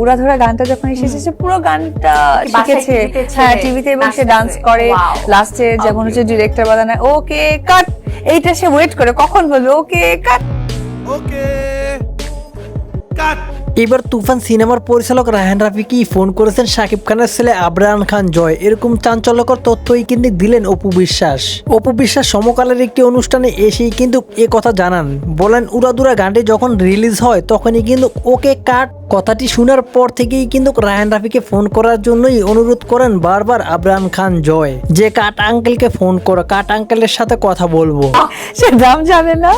উড়াধরা গানটা যখন এসেছে সে পুরো গানটা শিখেছে। হ্যাঁ টিভিতে এবং সে ডান্স করে. লাস্টে যখন হচ্ছে ডিরেক্টর বাজানো ওকে কাট এইটা সে ওয়েট করে কখন বলবে ওকে কাট Okay. Cut. এবার তুফান সিনেমার পরিচালক রায়হান রাফিকে ফোন করেছেন শাকিব খানের ছেলে আবরান খান জয়? এরকম চাঞ্চল্যকর তথ্যই কিন্তু দিলেন অপু বিশ্বাস। অপু বিশ্বাস সমকালের একটি অনুষ্ঠানে এসেই কিন্তু এ কথা জানান। বলেন উড়াদুরা গানটি যখন রিলিজ হয় তখনই কিন্তু ওকে কাট কথাটি শোনার পর থেকেই কিন্তু রায়হান রাফিকে ফোন করার জন্যই অনুরোধ করেন বারবার আবরান খান জয়। যে কাট আঙ্কেলকে ফোন করো কাট আঙ্কেলের সাথে কথা বলব। সে নাম জানে না।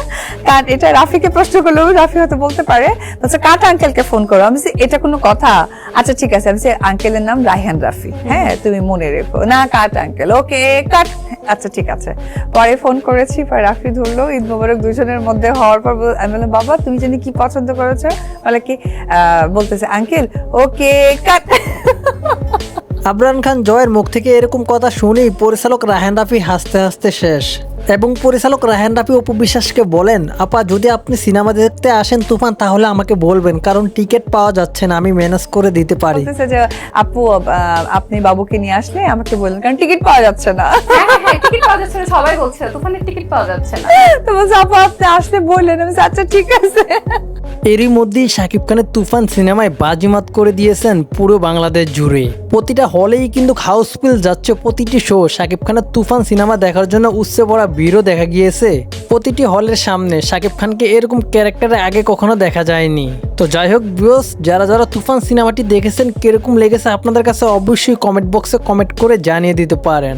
কাট এটা রাফিকে প্রশ্ন করলেও রাফি হয়তো বলতে পারে। বলছে কাট আঙ্কেলকে ফোন করো। আমি এটা কোনো কথা? আচ্ছা ঠিক আছে। আমি বলছি, আঙ্কেলের নাম রায়হান রাফি। হ্যাঁ তুমি মনে রেখো। না কাট আঙ্কেল। ওকে কাট। আচ্ছা ঠিক আছে। পরে ফোন করেছি, পরে রাফি ধরলো, ঈদ মোবারক দুজনের মধ্যে হওয়ার পর আমি বললাম, বাবা, তুমি জানি কি পছন্দ করেছ? বলে কি বলতেছে, আঙ্কেল, ওকে, কাট আবরান খান জয়ের মুখ থেকে এরকম কথা শুনেই পরিচালক রাহেন রাফি হাসতে হাসতে শেষ। এবং পরিচালক রাহেন রাফি অপু বিশ্বাসকে বলেন আপা যদি আপনি সিনেমা দেখতে আসেন তুফান তাহলে আমাকে বলবেন কারণ টিকিট পাওয়া যাচ্ছে না আমি ম্যানেজ করে দিতে পারি। যে আপু আপনি বাবুকে নিয়ে আসলে আমাকে বললেন কারণ টিকিট পাওয়া যাচ্ছে না। হ্যাঁ হ্যাঁ হ্যাঁ টিকিট পাওয়া যাচ্ছে না সবাই বলছে তুফানের টিকিট পাওয়া যাচ্ছে না। তো বলছে আপু আপনি আসলে বললেন। আমি আচ্ছা ঠিক আছে। এরই মধ্যেই শাকিব খানের তুফান সিনেমায় বাজিমাত করে দিয়েছেন পুরো বাংলাদেশ জুড়ে। প্রতিটা হলেই কিন্তু হাউসফুল যাচ্ছে প্রতিটি শো। শাকিব খানের তুফান সিনেমা দেখার জন্য উচ্ছে পড়া ভিড়ও দেখা গিয়েছে। প্রতিটি হলের সামনে শাকিব খানকে এরকম ক্যারেক্টারে আগে কখনো দেখা যায়নি। তো যাই হোক বিয়স যারা যারা তুফান সিনেমাটি দেখেছেন, কীরকম লেগেছে আপনাদের কাছে অবশ্যই কমেন্ট বক্সে কমেন্ট করে জানিয়ে দিতে পারেন।